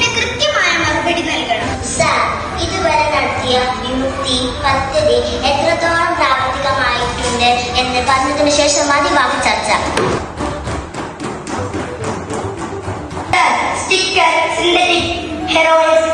ഇതിന് കൃത്യമായ മറുപടി നൽകണം. സാർ ഇതുവരെ നടത്തിയ വിമുക്തി പദ്ധതി എത്രത്തോളം പ്രാവർത്തികമായിട്ടുണ്ട് എന്ന് പറഞ്ഞതിനു ശേഷം മതി ചർച്ച. സ്റ്റിക്കർ സിന്തറ്റിക് ഹെറോയിൻസ്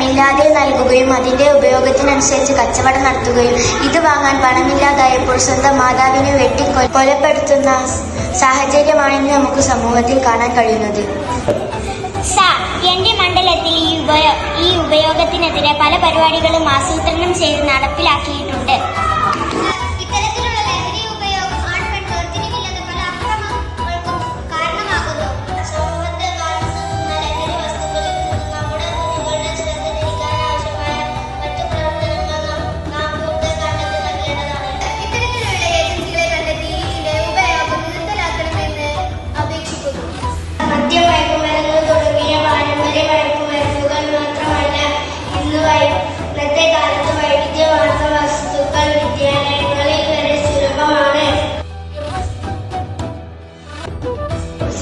പണമില്ലാതെ നൽകുകയും അതിന്റെ ഉപയോഗത്തിനനുസരിച്ച് കച്ചവടം നടത്തുകയും ഇത് വാങ്ങാൻ പണമില്ലാതായപ്പോൾ സ്വന്തം മാതാവിനെ വെട്ടി കൊലപ്പെടുത്തുന്ന സാഹചര്യമാണ് ഇന്ന് നമുക്ക് സമൂഹത്തിൽ കാണാൻ കഴിയുന്നത്. എന്റെ മണ്ഡലത്തിൽ ഈ ഉപയോ ഈ ഉപയോഗത്തിനെതിരെ പല പരിപാടികളും ആസൂത്രണം ചെയ്ത് നടപ്പിലാക്കിയിട്ടുണ്ട്.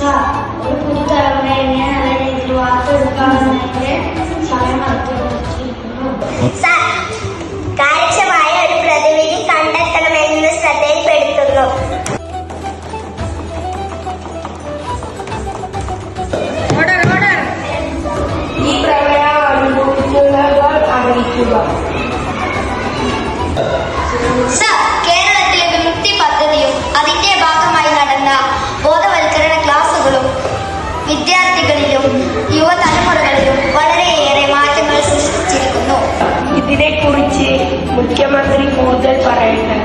ഒരു പുതുതലമുറ എങ്ങനെ നല്ല രീതിയിൽ വാർത്തെടുക്കാമെന്നതിന്റെ സമയം അടുത്തിരിക്കുന്നു സാർ കാര്യക്ഷമമായ ഒരു പ്രതിവിധി കണ്ടെത്തണമെന്ന് ശ്രദ്ധയിൽപ്പെടുത്തുന്നു ഈ പ്രമേയം അനുഭവിക്കുന്നവർ അറിയിക്കുക മുഖ്യമന്ത്രി കൂടുതൽ പറയട്ടെ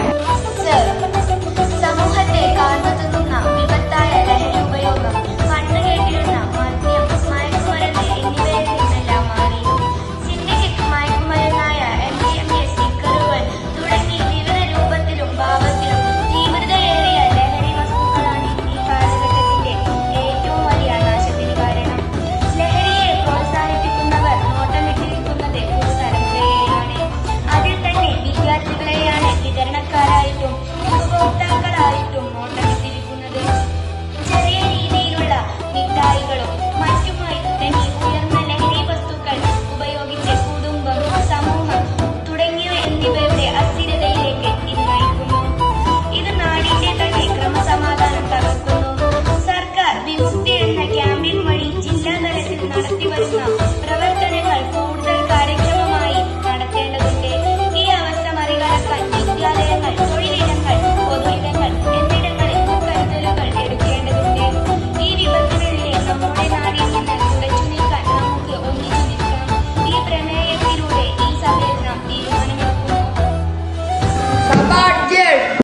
भारत दिवस